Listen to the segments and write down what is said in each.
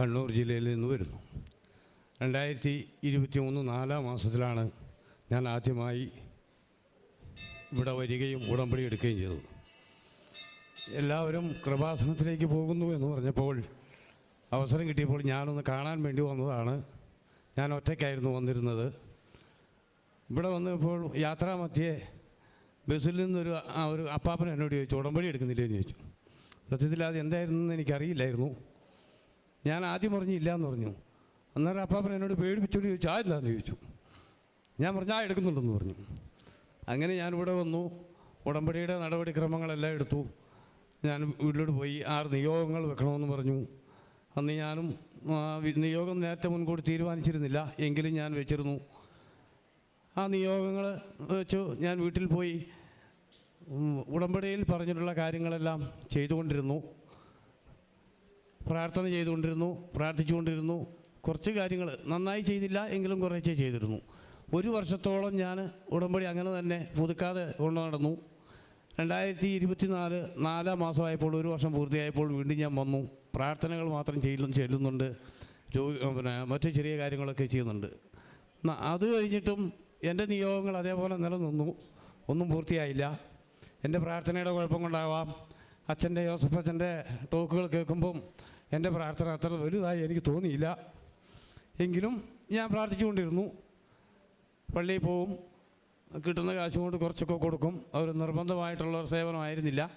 കണ്ണൂർ ജില്ലയിൽ നിന്ന് വരുന്നു. രണ്ടായിരത്തി ഇരുപത്തി മൂന്ന് നാലാം മാസത്തിലാണ് ഞാൻ ആദ്യമായി ഇവിടെ വരികയും ഉടമ്പടി എടുക്കുകയും ചെയ്തു എല്ലാവരും കൃപാസനത്തിലേക്ക് പോകുന്നു എന്ന് പറഞ്ഞപ്പോൾ അവസരം കിട്ടിയപ്പോൾ ഞാനൊന്ന് കാണാൻ വേണ്ടി വന്നതാണ്. ഞാൻ ഒറ്റയ്ക്കായിരുന്നു വന്നിരുന്നത്. ഇവിടെ വന്നപ്പോൾ യാത്രാമധ്യേ ബസ്സിൽ നിന്നൊരു ഒരു അപ്പാപ്പൻ എന്നോട് ചോദിച്ചു ഉടമ്പടി എടുക്കുന്നില്ലേ? എന്ന് ചോദിച്ചു. സത്യത്തിൽ അത് എന്തായിരുന്നു എനിക്കറിയില്ലായിരുന്നു. ഞാൻ ആദ്യം പറഞ്ഞില്ല എന്ന് പറഞ്ഞു. അന്നേരം അപ്പാപ്പൻ എന്നോട് പേടിപ്പിച്ചോണ്ട് ചോദിച്ചു ആ ഇല്ലാന്ന് ചോദിച്ചു. ഞാൻ പറഞ്ഞു ആ എടുക്കുന്നുണ്ടെന്ന് പറഞ്ഞു. അങ്ങനെ ഞാനിവിടെ വന്നു. ഉടമ്പടിയുടെ നടപടിക്രമങ്ങളെല്ലാം എടുത്തു. ഞാൻ വീട്ടിലോട്ട് പോയി ആറ് നിയോഗങ്ങൾ വെക്കണമെന്ന് പറഞ്ഞു. അന്ന് ഞാനും നിയോഗം നേരത്തെ മുൻകൂട്ടി തീരുമാനിച്ചിരുന്നില്ല. എങ്കിലും ഞാൻ വെച്ചിരുന്നു. ആ നിയോഗങ്ങൾ വെച്ചു. ഞാൻ വീട്ടിൽ പോയി ഉടമ്പടിയിൽ പറഞ്ഞിട്ടുള്ള കാര്യങ്ങളെല്ലാം ചെയ്തുകൊണ്ടിരുന്നു. പ്രാർത്ഥന ചെയ്തുകൊണ്ടിരുന്നു പ്രാർത്ഥിച്ചുകൊണ്ടിരുന്നു. കുറച്ച് കാര്യങ്ങൾ നന്നായി ചെയ്തില്ല എങ്കിലും കുറേശ്ശെ ചെയ്തിരുന്നു. ഒരു വർഷത്തോളം ഞാൻ ഉടമ്പടി അങ്ങനെ തന്നെ പുതുക്കാതെ കൊണ്ടു നടന്നു. രണ്ടായിരത്തി ഇരുപത്തി നാല് മാസമായപ്പോൾ ഒരു വർഷം പൂർത്തിയായപ്പോൾ വീണ്ടും ഞാൻ വന്നു. പ്രാർത്ഥനകൾ മാത്രം ചെയ്യലും ചെല്ലുന്നുണ്ട്. പിന്നെ മറ്റു ചെറിയ കാര്യങ്ങളൊക്കെ ചെയ്യുന്നുണ്ട്. അത് കഴിഞ്ഞിട്ടും എന്റെ നിയോഗങ്ങൾ അതേപോലെ നിലനിന്നു. ഒന്നും പൂർത്തിയായില്ല. എന്റെ പ്രാർത്ഥനയുടെ കുഴപ്പം കൊണ്ടാവാം. അച്ഛന്റെ യോസഫ് അച്ഛന്റെ ടോക്കുകൾ കേൾക്കുമ്പം എന്റെ പ്രാർത്ഥന അത്ര വലുതായി എനിക്ക് തോന്നിയില്ല. എങ്കിലും ഞാൻ പ്രാർത്ഥിച്ചുകൊണ്ടിരുന്നു. പള്ളിയിൽ പോവും. കിട്ടുന്ന കാശ് കൊണ്ട് കുറച്ചൊക്കെ കൊടുക്കും. അവർ നിർബന്ധമായിട്ടുള്ള ഒരു സേവനമായിരുന്നില്ല.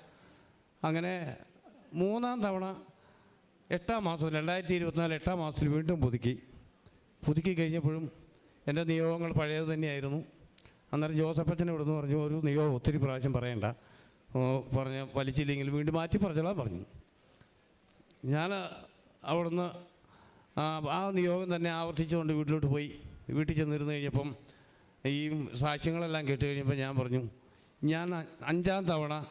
അങ്ങനെ മൂന്നാം തവണ എട്ടാം മാസം രണ്ടായിരത്തി ഇരുപത്തിനാല് എട്ടാം മാസത്തിൽ വീണ്ടും പുതുക്കി. പുതുക്കി കഴിഞ്ഞപ്പോഴും എന്റെ നിയോഗങ്ങൾ പഴയത് തന്നെയായിരുന്നു. അന്നേരം ജോസഫച്ചനെ ഇവിടുന്ന് പറഞ്ഞു ഒരു നിയോഗം ഒത്തിരി പ്രാവശ്യം പറയണ്ട. പറഞ്ഞ് വലിച്ചില്ലെങ്കിൽ വീണ്ടും മാറ്റി പറഞ്ഞോളാം പറഞ്ഞു. ഞാൻ അവിടുന്ന് ആ നിയോഗം തന്നെ ആവർത്തിച്ചുകൊണ്ട് വീട്ടിലോട്ട് പോയി. വീട്ടിൽ ചെന്നിരുന്ന് കഴിഞ്ഞപ്പം ഈ സാക്ഷ്യങ്ങളെല്ലാം കേട്ട് കഴിഞ്ഞപ്പോൾ ഞാൻ പറഞ്ഞു ഞാൻ അഞ്ചാം തവണ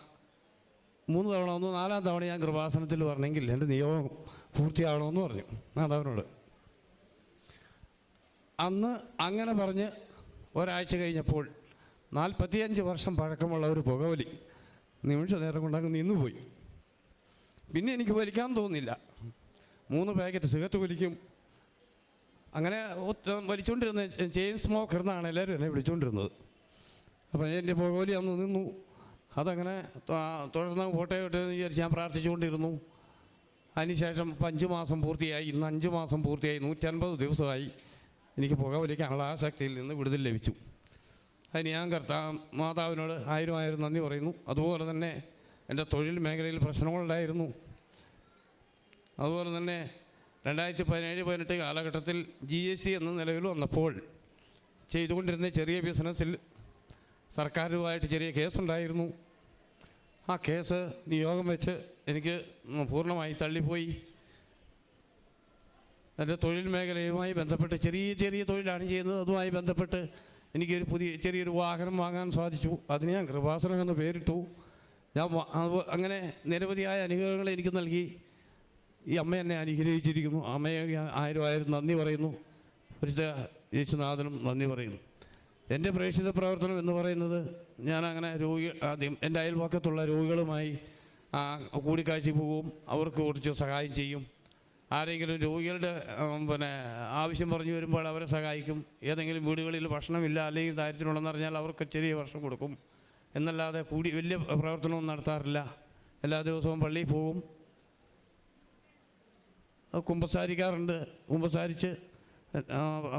മൂന്ന് തവണ ഒന്ന് നാലാം തവണ ഞാൻ കൃപാസനത്തിൽ പറഞ്ഞെങ്കിൽ എന്റെ നിയോഗം പൂർത്തിയാകണമെന്ന് പറഞ്ഞു മാതാവിനോട് അന്ന് അങ്ങനെ പറഞ്ഞ് ഒരാഴ്ച കഴിഞ്ഞപ്പോൾ നാൽപ്പത്തിയഞ്ച് വർഷം പഴക്കമുള്ള ഒരു പുകവലി നിമിഷ നേരം കൊണ്ടങ്ങ് നിന്നുപോയി. പിന്നെ എനിക്ക് വലിക്കാൻ തോന്നില്ല. മൂന്ന് പാക്കറ്റ് സിഗരറ്റ് വലിക്കും. അങ്ങനെ വലിച്ചുകൊണ്ടിരുന്ന ചെയിൻ സ്മോക്കർ എന്നാണ് എല്ലാവരും എന്നെ വിളിച്ചുകൊണ്ടിരുന്നത് അപ്പോൾ എന്റെ പുകവലി അന്ന് നിന്നു. അതങ്ങനെ തുടർന്ന് ഫോട്ടോ ഇട്ട് വിചാരിച്ച് ഞാൻ പ്രാർത്ഥിച്ചുകൊണ്ടിരുന്നു. അതിനുശേഷം ഇപ്പം അഞ്ച് മാസം പൂർത്തിയായി. ഇന്ന് അഞ്ച് മാസം പൂർത്തിയായി. നൂറ്റൻപത് ദിവസമായി എനിക്ക് പുകവലിക്കാനുള്ള ആ ശക്തിയിൽ നിന്ന് വിടുതൽ ലഭിച്ചു. അതിന് ഞാൻ കർത്താ മാതാവിനോട് ആയിരം ആയിരം നന്ദി പറയുന്നു. അതുപോലെ തന്നെ എന്റെ തൊഴിൽ മേഖലയിൽ പ്രശ്നങ്ങളുണ്ടായിരുന്നു. അതുപോലെ തന്നെ രണ്ടായിരത്തി പതിനേഴ് പതിനെട്ട് കാലഘട്ടത്തിൽ ജി എസ് ടി എന്ന നിലവിൽ വന്നപ്പോൾ ചെയ്തുകൊണ്ടിരുന്ന ചെറിയ ബിസിനസ്സിൽ സർക്കാരുമായിട്ട് ചെറിയ കേസുണ്ടായിരുന്നു. ആ കേസ് നിയോഗം വെച്ച് എനിക്ക് പൂർണമായി തള്ളിപ്പോയി. എന്റെ തൊഴിൽ മേഖലയുമായി ബന്ധപ്പെട്ട് ചെറിയ ചെറിയ തൊഴിലാണ് ചെയ്യുന്നത്. അതുമായി ബന്ധപ്പെട്ട് എനിക്കൊരു പുതിയ ചെറിയൊരു വാഹനം വാങ്ങാൻ സാധിച്ചു. അതിന് ഞാൻ കൃപാസനം എന്ന് പേരിട്ടു. ഞാൻ അങ്ങനെ നിരവധിയായ അനുഗ്രഹങ്ങൾ എനിക്ക് നൽകി. ഈ അമ്മ എന്നെ അനുഗ്രഹിച്ചിരിക്കുന്നു. അമ്മയെ ആയിരം ആയിരം നന്ദി പറയുന്നു. പരിശുദ്ധ യേശുനാഥനും നന്ദി പറയുന്നു. എന്റെ പ്രേക്ഷിത പ്രവർത്തനം എന്ന് പറയുന്നത് ഞാൻ അങ്ങനെ രോഗി ആദ്യം എന്റെ അയൽപക്കത്തുള്ള രോഗികളുമായി കൂടിക്കാഴ്ച പോകും. അവർക്ക് കുറച്ച് സഹായം ചെയ്യും. ആരെങ്കിലും രോഗികളുടെ പിന്നെ ആവശ്യം പറഞ്ഞു വരുമ്പോൾ അവരെ സഹായിക്കും. ഏതെങ്കിലും വീടുകളിൽ ഭക്ഷണമില്ല അല്ലെങ്കിൽ ദാരിദ്ര്യമുണ്ടെന്ന് അറിഞ്ഞാൽ അവർക്ക് ചെറിയ ഭക്ഷണം കൊടുക്കും. എന്നല്ലാതെ കൂടി വലിയ പ്രവർത്തനമൊന്നും നടത്താറില്ല. എല്ലാ ദിവസവും പള്ളിയിൽ പോകും. കുമ്പസാരിക്കാറുണ്ട്. കുമ്പസാരിച്ച്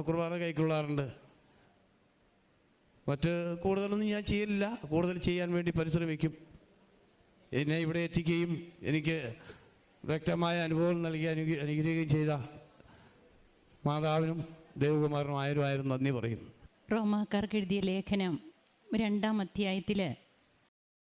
കുർബാന കൈക്കൊള്ളാറുണ്ട്. മറ്റ് കൂടുതലൊന്നും ഞാൻ ചെയ്യലില്ല. കൂടുതൽ ചെയ്യാൻ വേണ്ടി പരിശ്രമിക്കും. എന്നെ ഇവിടെ എത്തിക്കുകയും എനിക്ക് വ്യക്തമായ അനുഭവം നൽകി അനുഗ്രഹ അനുഗ്രഹിക്കുകയും ചെയ്ത മാതാവിനും ദേവകുമാരനും ആയിരം ആയാലും നന്ദി പറയുന്നു. റോമാക്കാർക്ക് എഴുതിയ ലേഖനം രണ്ടാം അധ്യായത്തിൽ